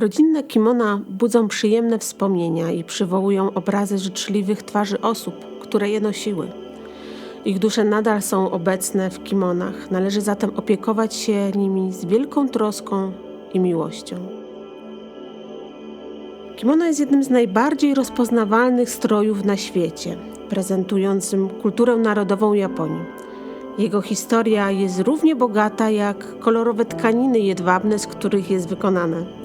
Rodzinne kimona budzą przyjemne wspomnienia i przywołują obrazy życzliwych twarzy osób, które je nosiły. Ich dusze nadal są obecne w kimonach, należy zatem opiekować się nimi z wielką troską i miłością. Kimono jest jednym z najbardziej rozpoznawalnych strojów na świecie, prezentującym kulturę narodową Japonii. Jego historia jest równie bogata jak kolorowe tkaniny jedwabne, z których jest wykonane.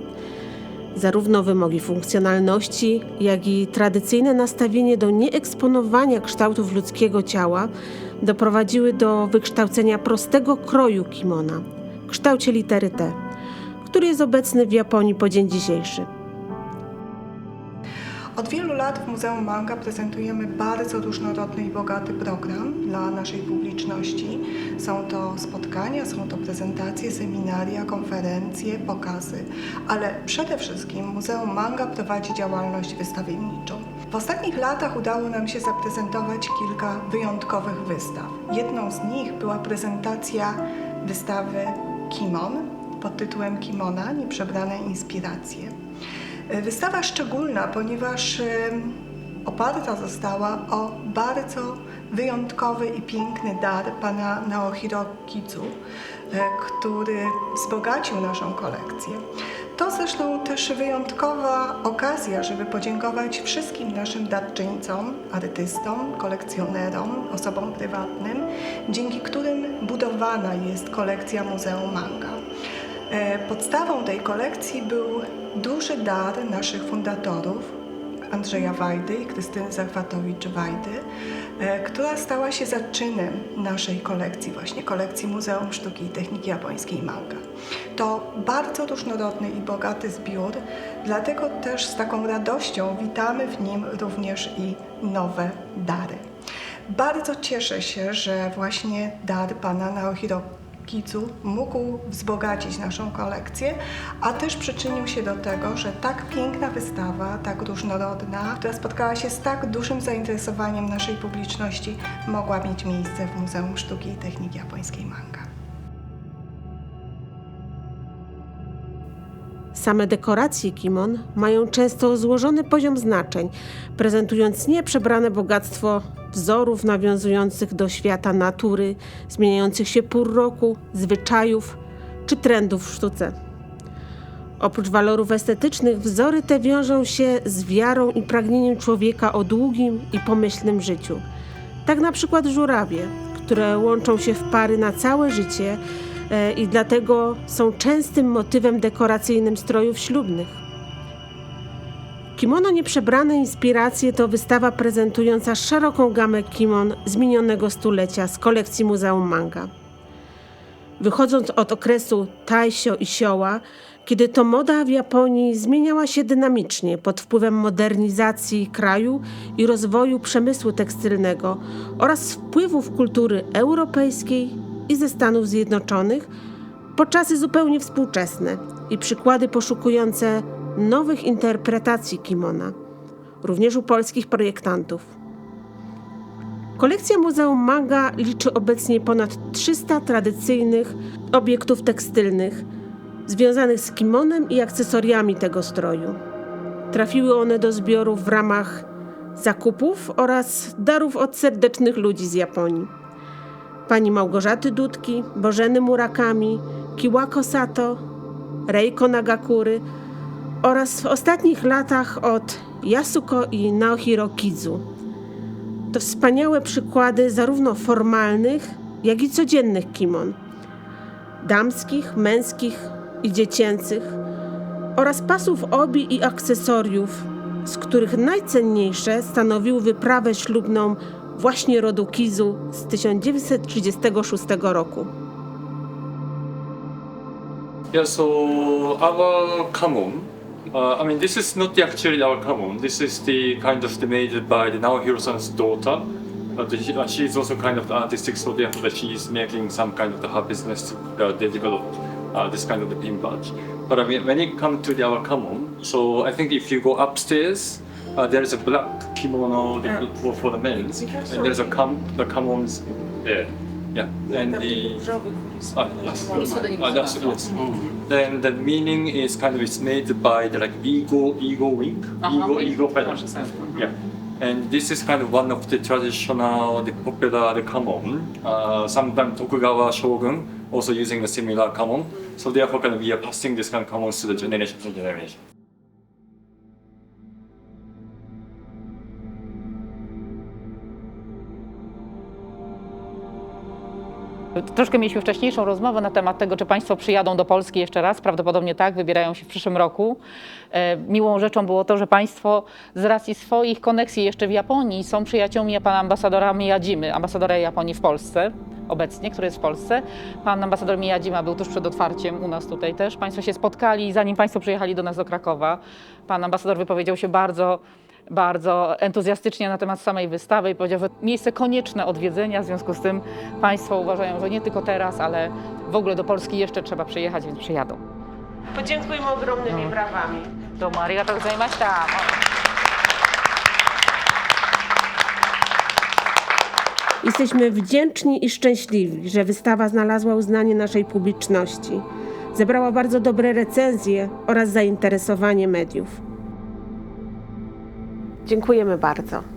Zarówno wymogi funkcjonalności, jak i tradycyjne nastawienie do nieeksponowania kształtów ludzkiego ciała doprowadziły do wykształcenia prostego kroju kimona kształcie litery T, który jest obecny w Japonii po dzień dzisiejszy. Od wielu lat w Muzeum Manga prezentujemy bardzo różnorodny i bogaty program dla naszej publiczności. Są to spotkania, są to prezentacje, seminaria, konferencje, pokazy, ale przede wszystkim Muzeum Manga prowadzi działalność wystawienniczą. W ostatnich latach udało nam się zaprezentować kilka wyjątkowych wystaw. Jedną z nich była prezentacja wystawy Kimon pod tytułem Kimona Nieprzebrane inspiracje. Wystawa szczególna, ponieważ em, oparta została o bardzo wyjątkowy i piękny dar pana Naohiro Kizu, e, który wzbogacił naszą kolekcję. To zresztą też wyjątkowa okazja, żeby podziękować wszystkim naszym darczyńcom, artystom, kolekcjonerom, osobom prywatnym, dzięki którym budowana jest kolekcja Muzeum Manga. E, Podstawą tej kolekcji był duży dar naszych fundatorów, Andrzeja Wajdy i Krystyny Zachwatowicz-Wajdy, e, która stała się zaczynem naszej kolekcji, właśnie kolekcji Muzeum Sztuki i Techniki Japońskiej Manga. To bardzo różnorodny i bogaty zbiór, dlatego też z taką radością witamy w nim również i nowe dary. Bardzo cieszę się, że właśnie dar pana Naohiro Kizu mógł wzbogacić naszą kolekcję, a też przyczynił się do tego, że tak piękna wystawa, tak różnorodna, która spotkała się z tak dużym zainteresowaniem naszej publiczności, mogła mieć miejsce w Muzeum Sztuki i Techniki Japońskiej Manga. Same dekoracje kimon mają często złożony poziom znaczeń, prezentując nieprzebrane bogactwo wzorów nawiązujących do świata natury, zmieniających się pór roku, zwyczajów czy trendów w sztuce. Oprócz walorów estetycznych, wzory te wiążą się z wiarą i pragnieniem człowieka o długim i pomyślnym życiu. Tak na przykład żurawie, które łączą się w pary na całe życie i dlatego są częstym motywem dekoracyjnym strojów ślubnych. Kimono Nieprzebrane Inspiracje to wystawa prezentująca szeroką gamę kimon z minionego stulecia z kolekcji Muzeum Manga. Wychodząc od okresu Taisho i Showa, kiedy to moda w Japonii zmieniała się dynamicznie pod wpływem modernizacji kraju i rozwoju przemysłu tekstylnego oraz wpływów kultury europejskiej i ze Stanów Zjednoczonych, po czasy zupełnie współczesne i przykłady poszukujące nowych interpretacji kimona, również u polskich projektantów. Kolekcja Muzeum Manga liczy obecnie ponad 300 tradycyjnych obiektów tekstylnych związanych z kimonem i akcesoriami tego stroju. Trafiły one do zbiorów w ramach zakupów oraz darów od serdecznych ludzi z Japonii. Pani Małgorzaty Dudki, Bożeny Murakami, Kiwako Sato, Reiko Nagakury oraz w ostatnich latach od Yasuko i Naohiro Kizu. To wspaniałe przykłady zarówno formalnych, jak i codziennych kimon. Damskich, męskich i dziecięcych oraz pasów obi i akcesoriów, z których najcenniejsze stanowiły wyprawę ślubną właśnie rodu Kizu z 1936 roku. Yeah, so our kamon, uh, I mean, this is not actually our kamon. This is the kind of the made by the Naohiro-san's daughter. Uh, she's also kind of artistic, so therefore she's making some kind of the her business to uh, they develop uh, this kind of the pin badge. But I mean, when it comes to the our kamon, so I think if you go upstairs, uh, there is a black kimono the- for, for the men, and there's a kam the kamons there. Yeah, and the ah, yes, ah, that's yes. Then the meaning is kind of it's made by the like eagle, eagle wing, eagle, eagle feather. Yeah, and this is kind of one of the traditional, the popular, the common. Uh, sometimes Tokugawa shogun also using a similar common. So therefore, kind of we are passing this kind of commons to the generation to generation. Troszkę mieliśmy wcześniejszą rozmowę na temat tego, czy Państwo przyjadą do Polski jeszcze raz. Prawdopodobnie tak, wybierają się w przyszłym roku. E, Miłą rzeczą było to, że Państwo z racji swoich koneksji jeszcze w Japonii są przyjaciółmi pana ambasadora Miyadzimy, ambasadora Japonii w Polsce obecnie, który jest w Polsce. Pan ambasador Miyadzima był tuż przed otwarciem u nas tutaj też. Państwo się spotkali, zanim Państwo przyjechali do nas do Krakowa. Pan ambasador wypowiedział się bardzo bardzo entuzjastycznie na temat samej wystawy i powiedział, że miejsce konieczne odwiedzenia, w związku z tym Państwo uważają, że nie tylko teraz, ale w ogóle do Polski jeszcze trzeba przyjechać, więc przyjadą. Podziękujmy ogromnymi brawami. Do Maria, tak gozaimashita. Jesteśmy wdzięczni i szczęśliwi, że wystawa znalazła uznanie naszej publiczności. Zebrała bardzo dobre recenzje oraz zainteresowanie mediów. Dziękujemy bardzo.